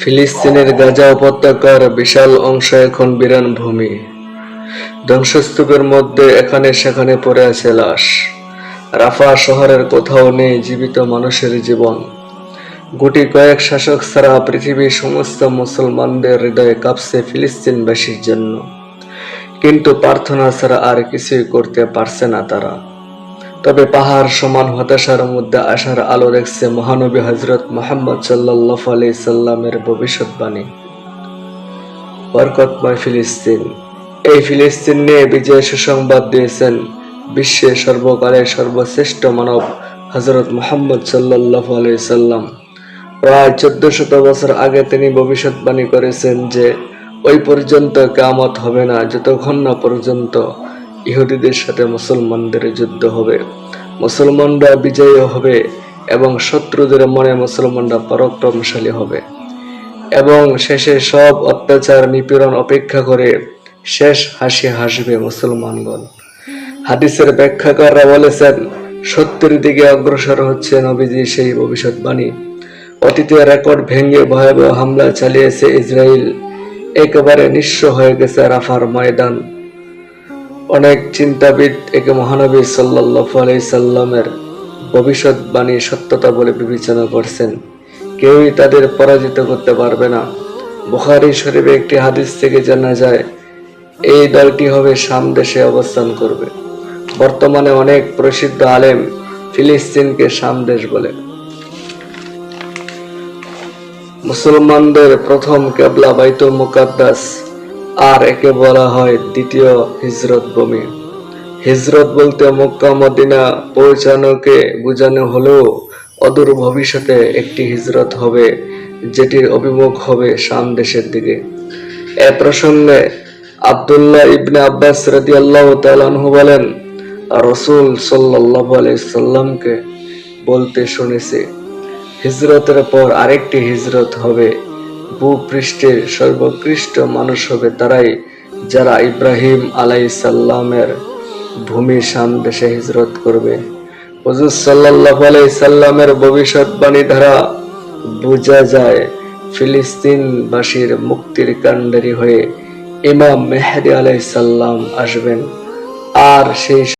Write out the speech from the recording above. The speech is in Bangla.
ফিলিস্তিনের গাজা উপত্যকার বিশাল অংশ এখন বিরান ভূমি। ধ্বংসস্তূপের মধ্যে এখানে সেখানে পড়ে আছে লাশ। রাফা শহরের কোথাও নেই জীবিত মানুষের জীবন। গুটি কয়েক শাসক ছাড়া পৃথিবীর সমস্ত মুসলমানদের হৃদয়ে কাঁপছে ফিলিস্তিনবাসীর জন্য। কিন্তু প্রার্থনা ছাড়া আর কিছুই করতে পারছে না তারা। তবে পাহাড় সমান হতাশার মধ্যে আসার আলো দেখছে মহানবী হজরত মোহাম্মদ সাল্লাহ আলি সাল্লামের ভবিষ্যৎবাণী বরকতময় ফিলিস্তিন। এই ফিলিস্তিন নিয়ে বিজয় সুসংবাদ দিয়েছেন বিশ্বের সর্বকালের সর্বশ্রেষ্ঠ মানব হজরত মোহাম্মদ সাল্লাহ আলি সাল্লাম। প্রায় চোদ্দ শত বছর আগে তিনি ভবিষ্যৎবাণী করেছেন যে, ওই পর্যন্ত কামত হবে না, যতক্ষণ না পর্যন্ত ইহুদিদের সাথে মুসলমানদের যুদ্ধ হবে। মুসলমানরা বিজয়ী হবে এবং শত্রুদের মনে মুসলমানরা পরাক্রমশালী হবে। এবং শেষে সব অত্যাচার নিপীড়ন অপেক্ষা করে শেষ হাসি হাসবে মুসলমানগণ। হাদিসের ব্যাখ্যাকাররা বলেছেন, সত্যের দিকে অগ্রসর হচ্ছে নবীজি সেই ভবিষ্যৎবাণী। অতীতে রেকর্ড ভেঙে ভয়াবহ হামলা চালিয়েছে ইসরায়েল একেবারে নিঃস্ব হয়ে গেছে রাফার ময়দান। অনেক চিন্তাবিদ একে মহানবী সাল্লাহ সাল্লামের ভবিষ্যৎবাণী সত্যতা বলে বিবেচনা করছেন। কেউই তাদের পরাজিত করতে পারবে না। বুখারি শরীফে একটি হাদিস থেকে জানা যায়, এই দলটি হবে শাম দেশে অবস্থান করবে। বর্তমানে অনেক প্রসিদ্ধ আলেম ফিলিস্তিনকে শাম দেশ বলে। মুসলমানদের প্রথম কেবলা বাইতুল মুকাদ্দাস আর একে বলা হয় দ্বিতীয় হিজরত ভূমি। হিজরত বলতে মক্কা, মদিনা পৌঁছানোকে বোঝানো হলেও অদূর ভবিষ্যতে একটি হিজরত হবে, যেটির অভিমুখ হবে শাম দেশের দিকে। এ প্রসঙ্গে আব্দুল্লাহ ইবনে আব্বাস রাদিয়াল্লাহু তাআলা আনহু বলেন, রসুল আলাইহি সাল্লামকে বলতে শুনেছি, হিজরতের পর আরেকটি হিজরত হবে ভূপৃষ্ঠের সর্বোৎকৃষ্ট মানুষ হবে তারাই যারা ইব্রাহিম আলাই সাল্লামের ভূমি শাম দেশে হিজরত করবে। হুজুর সাল্লাহ আলাই সাল্লামের ভবিষ্যৎবাণী দ্বারা বোঝা যায়, ফিলিস্তিনবাসীর মুক্তির কাণ্ডারি হয়ে ইমাম মেহেদি আলাই সাল্লাম আসবেন। আর সেই